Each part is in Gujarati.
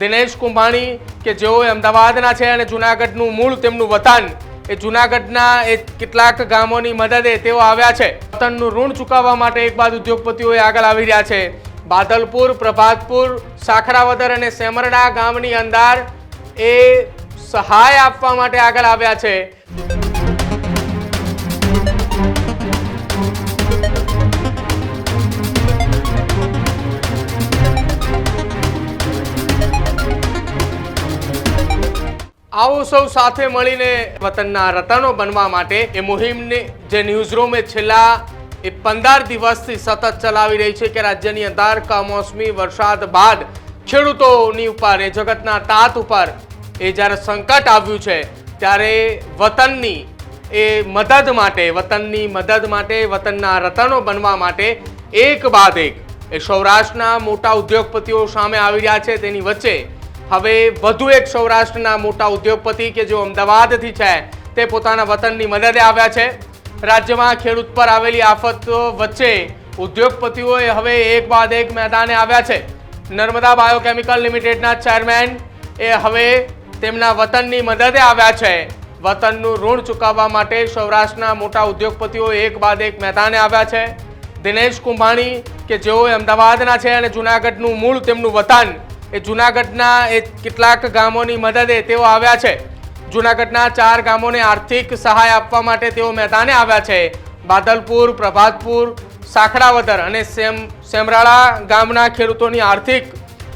દિનેશ કુંભાણી, કે જેઓ અમદાવાદના છે અને જુનાગઢનું મૂળ તેમનું વતન, એ જુનાગઢના એ કેટલાક ગામોની મદદે તેઓ આવ્યા છે. વતનનું ઋણ ચૂકવવા માટે એક બાદ ઉદ્યોગપતિઓ આગળ આવી રહ્યા છે. બાદલપુર, પ્રભાતપુર, સાખરાવદર અને સેમરડા ગામની અંદર એ સહાય આપવા માટે આગળ આવ્યા છે. આવો સૌ સાથે મળીને વતનના રતનો બનવા માટે એ મુહિમને જે ન્યૂઝરૂમે છેલ્લા એ પંદર દિવસથી સતત ચલાવી રહી છે કે રાજ્યની અંદર કમોસમી વરસાદ બાદ ખેડૂતોની ઉપર એ જગતના તાત ઉપર એ જ્યારે સંકટ આવ્યું છે, ત્યારે વતનની એ મદદ માટે, વતનની મદદ માટે, વતનના રતનો બનવા માટે એક બાદ એક એ સૌરાષ્ટ્રના મોટા ઉદ્યોગપતિઓ સામે આવી રહ્યા છે. તેની વચ્ચે હવે વધુ એક સૌરાષ્ટ્રના મોટા ઉદ્યોગપતિ કે જેઓ અમદાવાદથી છે, તે પોતાના વતનની મદદે આવ્યા છે. રાજ્યમાં ખેડૂત પર આવેલી આફતો વચ્ચે ઉદ્યોગપતિઓએ હવે એક બાદ એક મેદાને આવ્યા છે. નર્મદા બાયોકેમિકલ લિમિટેડના ચેરમેન એ હવે તેમના વતનની મદદે આવ્યા છે. વતનનું ઋણ ચૂકવવા માટે સૌરાષ્ટ્રના મોટા ઉદ્યોગપતિઓ એક બાદ એક મેદાને આવ્યા છે. દિનેશ કુંભાણી, કે જેઓ અમદાવાદના છે અને જુનાગઢનું મૂળ તેમનું વતન એ જુનાગઢના એ કેટલાક ગામોની મદદે તેઓ આવ્યા છે. જુનાગઢના ચાર ગામોને આર્થિક સહાય આપવા માટે તેઓ મેદાને આવ્યા છે. બાદલપુર, પ્રભાતપુર, સાખડાવદર અને સેમ, સેમરાળા ગામના ખેડૂતોની આર્થિક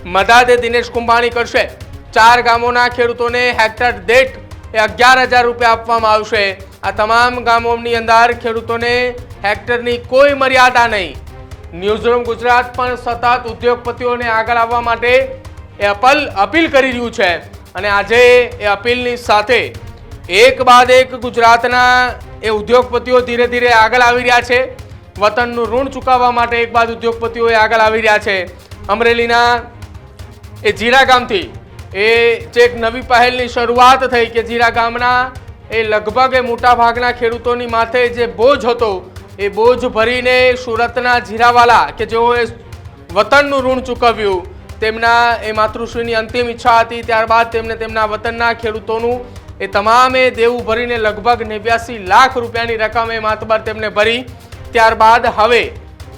મદદ દિનેશ કુંભાણી કરશે. ચાર ગામોના ખેડૂતોને હેક્ટર દીઠ એ અગિયાર હજાર રૂપિયા આપવામાં આવશે. આ તમામ ગામોની અંદર ખેડૂતોને હેક્ટરની કોઈ મર્યાદા નહીં. ન્યૂઝરૂમ ગુજરાત પણ સતત ઉદ્યોગપતિઓને આગળ આવવા માટે એ અપલ અપીલ કરી રહ્યું છે. અને આજે એ અપીલની સાથે એક બાદ એક ગુજરાતના એ ઉદ્યોગપતિઓ ધીરે ધીરે આગળ આવી રહ્યા છે. વતનનું ઋણ ચૂકવવા માટે એક બાદ ઉદ્યોગપતિઓ એ આગળ આવી રહ્યા છે. અમરેલીના એ જીરા ગામથી એ જે એક નવી પહેલની શરૂઆત થઈ કે જીરા ગામના એ લગભગ એ મોટા ભાગના ખેડૂતોની માથે જે બોજ હતો, એ બોજ ભરીને સુરતના જીરાવાલા કે જેઓએ વતનનું ઋણ ચૂકવ્યું તેમના એ માતૃશ્રીની અંતિમ ઈચ્છા હતી, ત્યારબાદ તેમને તેમના વતનના ખેડૂતોનું એ તમામે દેવું ભરીને લગભગ નેવ્યાસી લાખ રૂપિયાની રકમ એ માતબર તેમને ભરી. ત્યારબાદ હવે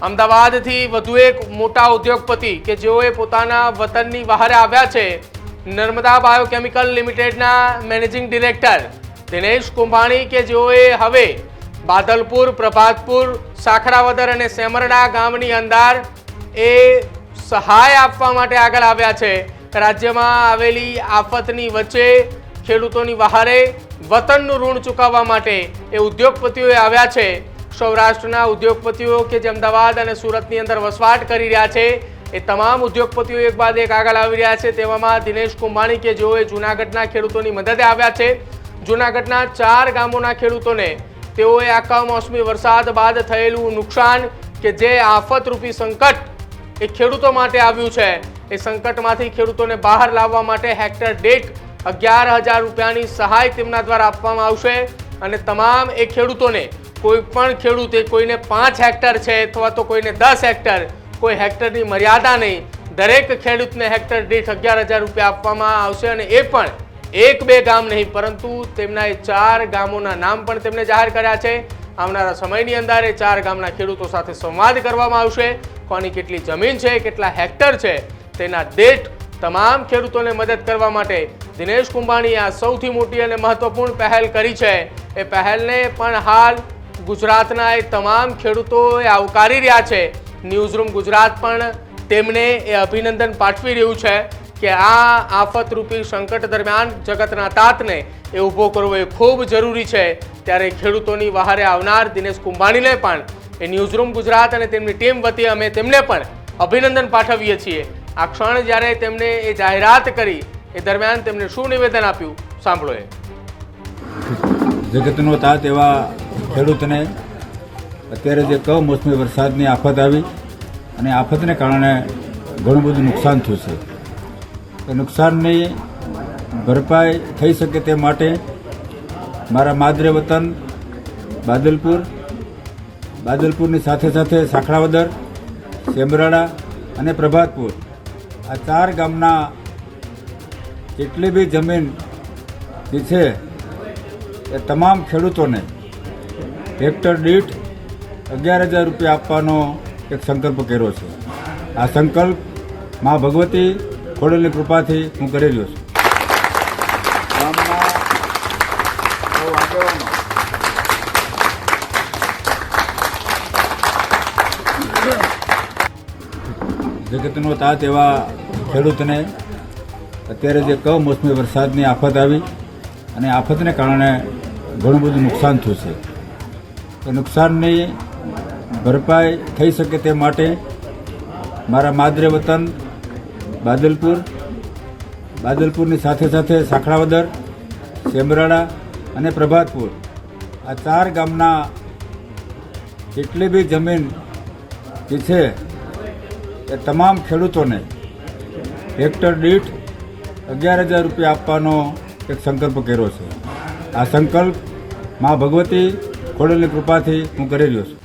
અમદાવાદથી વધુ એક મોટા ઉદ્યોગપતિ કે જેઓએ પોતાના વતનની બહાર આવ્યા છે, નર્મદા બાયોકેમિકલ લિમિટેડના મેનેજિંગ ડિરેક્ટર દિનેશ કુંભાણી કે જેઓએ હવે બાદલપુર, પ્રભાતપુર, સાખરાવદર અને સેમરડા ગામની અંદર એ સહાય આપવા માટે આગળ આવ્યા છે. રાજ્યમાં આવેલી આફતની વચ્ચે ખેડૂતોની વહારે વતનનું ઋણ ચૂકવવા માટે એ ઉદ્યોગપતિઓએ આવ્યા છે. સૌરાષ્ટ્રના ઉદ્યોગપતિઓ કે જે અમદાવાદ અને સુરતની અંદર વસવાટ કરી રહ્યા છે. એ તમામ ઉદ્યોગપતિઓ એક બાદ એક આગળ આવી રહ્યા છે. તેવામાં દિનેશ કુંભાણી કે જેઓએ જૂનાગઢના ખેડૂતોની મદદે આવ્યા છે. જૂનાગઢના ચાર ગામોના ખેડૂતોને તેઓએ આ કમોસમી વરસાદ બાદ થયેલું નુકસાન કે જે આફતરૂપી સંકટ એ ખેડૂતો માટે આવ્યું છે. એ સંકટમાંથી ખેડૂતોને બહાર લાવવા માટે હેક્ટર દીઠ અગિયાર હજાર રૂપિયાની સહાય તેમના દ્વારા આપવામાં આવશે અને તમામ એ ખેડૂતોને, કોઈ પણ ખેડૂતે કોઈને પાંચ હેક્ટર છે અથવા તો કોઈને દસ હેક્ટર, કોઈ હેક્ટરની મર્યાદા નહીં. દરેક ખેડૂતને હેક્ટર દીઠ અગિયાર હજાર રૂપિયા આપવામાં આવશે અને એ પણ એક બે ગામ નહીં, પરંતુ તેમના એ ચાર ગામોના નામ પણ તેમને જાહેર કર્યા છે. આવનારા સમયની અંદર એ ચાર ગામના ખેડૂતો સાથે સંવાદ કરવામાં આવશે. કોની કેટલી જમીન છે, કેટલા હેક્ટર છે, તેના દેઠ તમામ ખેડૂતોને મદદ કરવા માટે દિનેશ કુંભાણીએ આ સૌથી મોટી અને મહત્વપૂર્ણ પહેલ કરી છે. એ પહેલને પણ હાલ ગુજરાતના એ તમામ ખેડૂતોએ આવકારી રહ્યા છે. ન્યૂઝરૂમ ગુજરાત પણ તેમને એ અભિનંદન પાઠવી રહ્યું છે કે આ આફતરૂપી સંકટ દરમિયાન જગતના તાતને એ ઊભો કરવો એ ખૂબ જરૂરી છે. ત્યારે ખેડૂતોની વહારે આવનાર દિનેશ કુંભાણીને પણ એ ન્યૂઝરૂમ ગુજરાત અને તેમની ટીમ વતી અમે તેમને પણ અભિનંદન પાઠવીએ છીએ. આ ક્ષણ જ્યારે તેમણે એ જાહેરાત કરી, એ દરમિયાન તેમણે શું નિવેદન આપ્યું, સાંભળો એ. જગતનો તાત એવા ખેડૂતને અત્યારે જે કમોસમી વરસાદની આફત આવી અને આફતને કારણે ઘણું બધું નુકસાન થયું છે. એ નુકસાનની ભરપાઈ થઈ શકે તે માટે મારા માદરે વતન, બાદલપુર બાદલપુરની સાથે સાથે સાખરાવદર સેમરાળા અને પ્રભાતપુર. આ ચાર ગામના જેટલી બી જમીન જે છે, એ તમામ ખેડૂતોને હેક્ટર દીઠ અગિયાર હજાર રૂપિયા આપવાનો એક સંકલ્પ કર્યો છે. આ સંકલ્પ મા ભગવતી ખોડલની કૃપાથી હું કરી રહ્યો છું. જગતનો તાત એવા ખેડૂતને અત્યારે જે કમોસમી વરસાદની આફત આવી અને આફતને કારણે ઘણું બધું નુકસાન થયું છે. એ નુકસાનની ભરપાઈ થઈ શકે તે માટે મારા માદરે વતન, બાદલપુર, બાદલપુરની સાથે સાથે સાખડાવદર સેમરાળા અને પ્રભાતપુર. આ ચાર ગામના જેટલી બી જમીન જે છે એ તમામ ખેડૂતોને હેક્ટર દીઠ અગિયાર હજાર રૂપિયા આપવાનો એક સંકલ્પ કર્યો છે. આ સંકલ્પ મા ભગવતી ખોડલની કૃપાથી હું કરી રહ્યો છું.